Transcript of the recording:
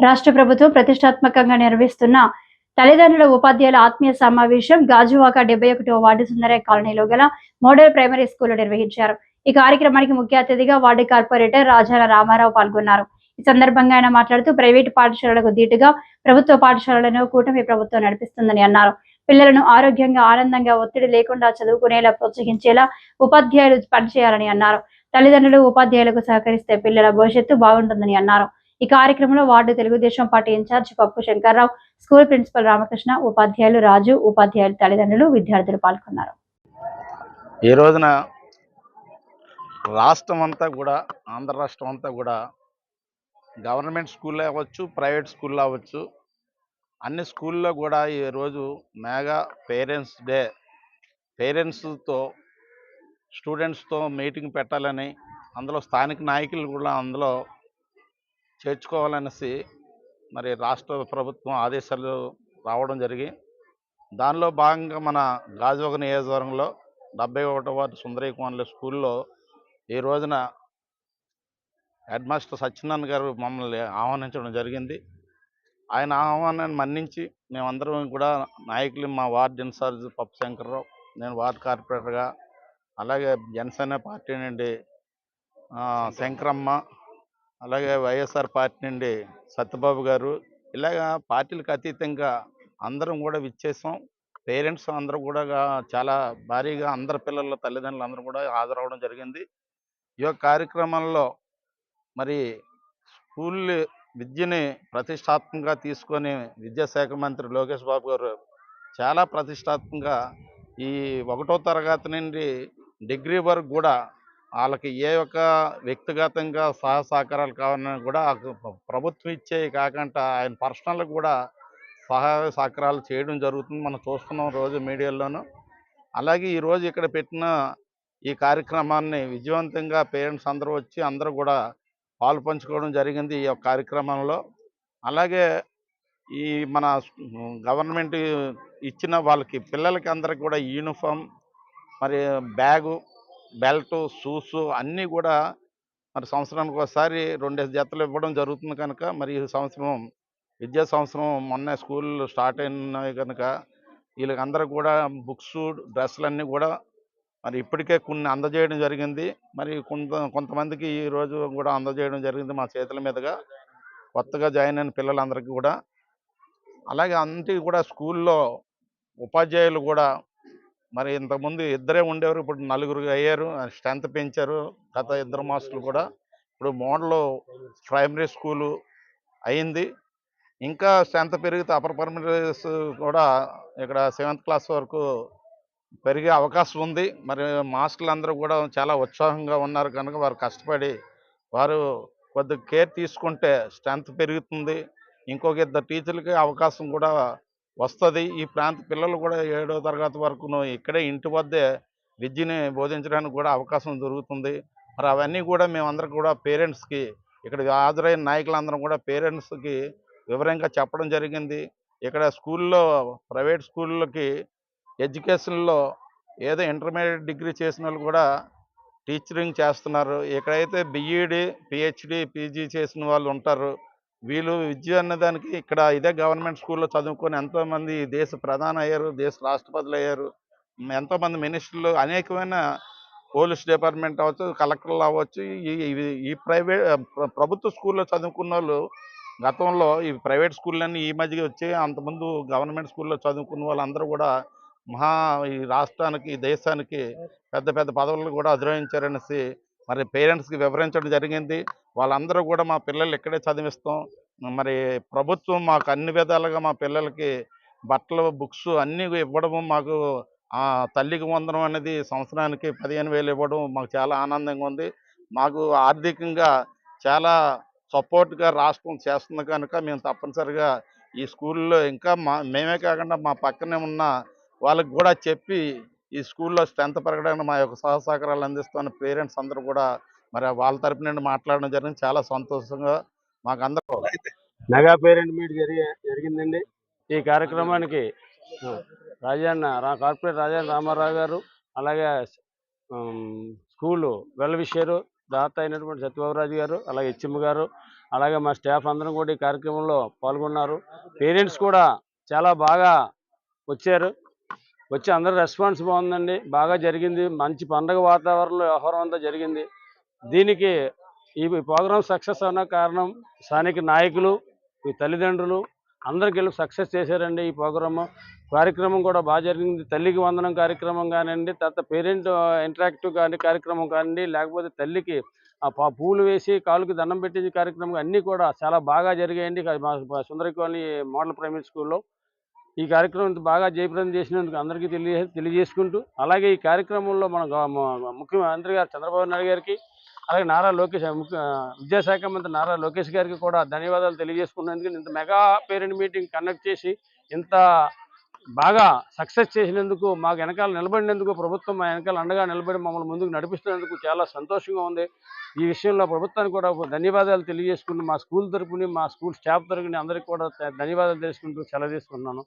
రాష్ట్ర ప్రభుత్వం ప్రతిష్టాత్మకంగా నిర్వహిస్తున్న తల్లిదండ్రుల ఉపాధ్యాయుల ఆత్మీయ సమావేశం గాజువాక డెబ్బై ఒకటో వార్డు సుందరయ్య కాలనీలో గల మోడల్ ప్రైమరీ స్కూల్లో నిర్వహించారు. ఈ కార్యక్రమానికి ముఖ్య అతిథిగా వార్డు కార్పొరేటర్ రాజాల రామారావు పాల్గొన్నారు. ఈ సందర్భంగా ఆయన మాట్లాడుతూ ప్రైవేటు పాఠశాలలకు ధీటుగా ప్రభుత్వ పాఠశాలలను కూటమి ప్రభుత్వం నడిపిస్తుందని అన్నారు. పిల్లలను ఆరోగ్యంగా ఆనందంగా ఒత్తిడి లేకుండా చదువుకునేలా ప్రోత్సహించేలా ఉపాధ్యాయులు పనిచేయాలని అన్నారు. తల్లిదండ్రులు ఉపాధ్యాయులకు సహకరిస్తే పిల్లల భవిష్యత్తు బాగుంటుందని అన్నారు. ఈ కార్యక్రమంలో వార్డు తెలుగుదేశం పార్టీ ఇన్ఛార్జ్ పప్పు శంకర్రావు స్కూల్ ప్రిన్సిపల్ రామకృష్ణ ఉపాధ్యాయులు రాజు ఉపాధ్యాయులు తల్లిదండ్రులు విద్యార్థులు పాల్గొన్నారు. ఈ రోజున రాష్ట్రం అంతా కూడా ఆంధ్ర రాష్ట్రం అంతా కూడా గవర్నమెంట్ స్కూల్లో అవ్వచ్చు ప్రైవేట్ స్కూల్లో అవ్వచ్చు అన్ని స్కూల్లో కూడా ఈరోజు మెగా పేరెంట్స్ డే. పేరెంట్స్తో స్టూడెంట్స్తో మీటింగ్ పెట్టాలని అందులో స్థానిక నాయకులు కూడా అందులో చేర్చుకోవాలనేసి మరి రాష్ట్ర ప్రభుత్వం ఆదేశాలు రావడం జరిగి దానిలో భాగంగా మన గాజువాక నియోజకవర్గంలో డెబ్బై ఒకటవ సుందరీ కోనల స్కూల్లో ఈ రోజున హెడ్ మాస్టర్ సత్యనారాయణ గారు మమ్మల్ని ఆహ్వానించడం జరిగింది. ఆయన ఆహ్వానాన్ని మన్నించి మేమందరం కూడా నాయకులు మా వార్డు ఇన్ఛార్జ్ పప్పు శంకర్రావు నేను వార్డు కార్పొరేటర్గా అలాగే జనసేన పార్టీ నుండి శంకరమ్మ అలాగే వైఎస్ఆర్ పార్టీ నుండి సత్యబాబు గారు ఇలాగ పార్టీలకు అతీతంగా అందరం కూడా విచ్చేసాం. పేరెంట్స్ అందరూ కూడా చాలా భారీగా అందరి పిల్లల తల్లిదండ్రులు అందరూ కూడా హాజరవడం జరిగింది. ఈ యొక్క కార్యక్రమంలో మరి స్కూల్ విద్యని ప్రతిష్టాత్మకంగా తీసుకొని విద్యాశాఖ మంత్రి లోకేష్ బాబు గారు చాలా ప్రతిష్టాత్మకంగా ఈ ఒకటో తరగతి నుండి డిగ్రీ వరకు కూడా వాళ్ళకి ఏ ఒక్క వ్యక్తిగతంగా సహాయ సహకారాలు కావాలన్నా కూడా ప్రభుత్వం ఇచ్చే కాకుండా ఆయన పర్సనల్ కూడా సహాయ సహకారాలు చేయడం జరుగుతుంది. మనం చూస్తున్నాం రోజు మీడియాలోనూ అలాగే ఈరోజు ఇక్కడ పెట్టిన ఈ కార్యక్రమాన్ని విజయవంతంగా పేరెంట్స్ అందరూ వచ్చి అందరూ కూడా పాలు పంచుకోవడం జరిగింది ఈ యొక్క కార్యక్రమంలో. అలాగే ఈ మన గవర్నమెంట్ ఇచ్చిన వాళ్ళకి పిల్లలకి అందరికి కూడా యూనిఫామ్ మరి బ్యాగు బెల్ట్ షూస్ అన్నీ కూడా మరి సంవత్సరానికి ఒకసారి రెండేసి జతలు ఇవ్వడం జరుగుతుంది కనుక మరి ఈ సంవత్సరం విద్యా సంవత్సరం మొన్న స్కూల్ స్టార్ట్ అయినాయి కనుక వీళ్ళకి అందరికి కూడా బుక్స్ డ్రెస్సులు అన్నీ కూడా మరి ఇప్పటికే కొన్ని అందజేయడం జరిగింది. మరి కొంత కొంతమందికి ఈ రోజు కూడా అందజేయడం జరిగింది మా చేతుల మీదుగా. కొత్తగా జాయిన్ అయిన పిల్లలందరికీ కూడా. అలాగే అన్నిటికీ కూడా స్కూల్లో ఉపాధ్యాయులు కూడా మరి ఇంతకుముందు ఇద్దరే ఉండేవారు. ఇప్పుడు నలుగురు అయ్యారు. స్ట్రెంత్ పెంచారు. గత ఇద్దరు మాస్టర్లు కూడా. ఇప్పుడు మోడల్ ప్రైమరీ స్కూలు అయింది. ఇంకా స్ట్రెంత్ పెరిగితే అప్పర్ పర్మనెంట్ కూడా ఇక్కడ సెవెంత్ క్లాస్ వరకు పెరిగే అవకాశం ఉంది. మరి మాస్టర్లు అందరూ కూడా చాలా ఉత్సాహంగా ఉన్నారు. కనుక వారు కష్టపడి వారు కొద్దిగా కేర్ తీసుకుంటే స్ట్రెంత్ పెరుగుతుంది. ఇంకొక ఇద్దరు టీచర్లకి అవకాశం కూడా వస్తుంది. ఈ ప్రాంత పిల్లలు కూడా ఏడో తరగతి వరకును ఇక్కడే ఇంటి వద్దే విద్యని బోధించడానికి కూడా అవకాశం దొరుకుతుంది. మరి అవన్నీ కూడా మేమందరం కూడా పేరెంట్స్కి ఇక్కడ హాజరైన నాయకులందరం కూడా పేరెంట్స్కి వివరంగా చెప్పడం జరిగింది. ఇక్కడ స్కూల్లో ప్రైవేట్ స్కూళ్ళకి ఎడ్యుకేషన్లో ఏదో ఇంటర్మీడియట్ డిగ్రీ చేసిన వాళ్ళు కూడా టీచరింగ్ చేస్తున్నారు. ఇక్కడైతే బిఈడి పిహెచ్డి పీజీ చేసిన వాళ్ళు ఉంటారు వీళ్ళు విద్య అన్నదానికి ఇక్కడ ఇదే గవర్నమెంట్ స్కూల్లో చదువుకొని ఎంతోమంది దేశ ప్రధాని అయ్యారు దేశ రాష్ట్రపతులు అయ్యారు ఎంతోమంది మినిస్టర్లు అనేకమైన పోలీస్ డిపార్ట్మెంట్ అవ్వచ్చు కలెక్టర్లు అవ్వచ్చు ఈ ఈ- ప్రైవేట్ ప్రభుత్వ స్కూల్లో చదువుకున్న వాళ్ళు గతంలో ఈ ప్రైవేట్ స్కూళ్ళన్నీ ఈ మధ్య వచ్చి అంతకుముందు గవర్నమెంట్ స్కూల్లో చదువుకున్న వాళ్ళందరూ కూడా మహా ఈ రాష్ట్రానికి దేశానికి పెద్ద పెద్ద పదవులు కూడా అధిరోహించారనేసి మరి పేరెంట్స్కి వివరించడం జరిగింది. వాళ్ళందరూ కూడా మా పిల్లలు ఇక్కడే చదివిస్తాం. మరి ప్రభుత్వం మాకు అన్ని విధాలుగా మా పిల్లలకి బట్టలు బుక్స్ అన్నీ ఇవ్వడము మాకు ఆ, తల్లికి వందనం అనేది సంవత్సరానికి పదిహేను వేలు ఇవ్వడం మాకు చాలా ఆనందంగా ఉంది. మాకు ఆర్థికంగా చాలా సపోర్ట్గా రాష్ట్రం చేస్తుంది కనుక మేము తప్పనిసరిగా ఈ స్కూల్లో ఇంకా మా మేమే కాకుండా మా పక్కనే ఉన్న వాళ్ళకి కూడా చెప్పి ఈ స్కూల్లో స్ట్రెంత్ పెరగడానికి మా యొక్క సహ సహకారాలు అందిస్తున్న పేరెంట్స్ అందరూ కూడా మరి వాళ్ళ తరపు నుండి మాట్లాడడం జరిగింది. చాలా సంతోషంగా మాకు అందరూ మెగా పేరెంట్ మీట్ జరిగిందండి. ఈ కార్యక్రమానికి రాజన్న కార్పొరేట్ రాజన్న రామారావు గారు అలాగే స్కూలు వెల్విషేరు దాత అయినటువంటి సత్యబాబురాజు గారు అలాగే హెచ్ఎం గారు అలాగే మా స్టాఫ్ అందరం కూడా ఈ కార్యక్రమంలో పాల్గొన్నారు. పేరెంట్స్ కూడా చాలా బాగా వచ్చారు. వచ్చి అందరి రెస్పాన్స్ బాగుందండి. బాగా జరిగింది. మంచి పండగ వాతావరణంలో వ్యవహారం అంతా జరిగింది. దీనికి ఈ ప్రోగ్రామ్ సక్సెస్ అన్న కారణం స్థానిక నాయకులు ఈ తల్లిదండ్రులు అందరికి వెళ్ళి సక్సెస్ చేశారండి ఈ ప్రోగ్రామ్. కార్యక్రమం కూడా బాగా జరిగింది. తల్లికి వందనం కార్యక్రమం కానివ్వండి తర్వాత పేరెంట్ ఇంటరాక్టివ్ కానీ కార్యక్రమం కానివ్వండి లేకపోతే తల్లికి ఆ పూలు వేసి కాలుకి దండం పెట్టించే కార్యక్రమం అన్నీ కూడా చాలా బాగా జరిగాయండి. మా మా మోడల్ ప్రైమరీ స్కూల్లో ఈ కార్యక్రమం ఇంత బాగా జయప్రదం చేసినందుకు అందరికీ తెలియ తెలియజేసుకుంటూ అలాగే ఈ కార్యక్రమంలో మన ముఖ్యమంత్రి గారు చంద్రబాబు నాయుడు గారికి అలాగే నారా లోకేష్ ముఖ్య విద్యాశాఖ మంత్రి నారా లోకేష్ గారికి కూడా ధన్యవాదాలు తెలియజేసుకున్నందుకు ఇంత మెగా పేరెంట్ మీటింగ్ కండక్ట్ చేసి ఇంత బాగా సక్సెస్ చేసినందుకు మాకు వెనకాల నిలబడినందుకు ప్రభుత్వం మా వెనకాల అండగా నిలబడి మమ్మల్ని ముందుకు నడిపిస్తున్నందుకు చాలా సంతోషంగా ఉంది. ఈ విషయంలో ప్రభుత్వానికి కూడా ధన్యవాదాలు తెలియజేసుకుంటూ మా స్కూల్ తరపుని మా స్కూల్ స్టాఫ్ తరపుని అందరికీ కూడా ధన్యవాదాలు తెలుసుకుంటూ సెలవు తీసుకున్నాను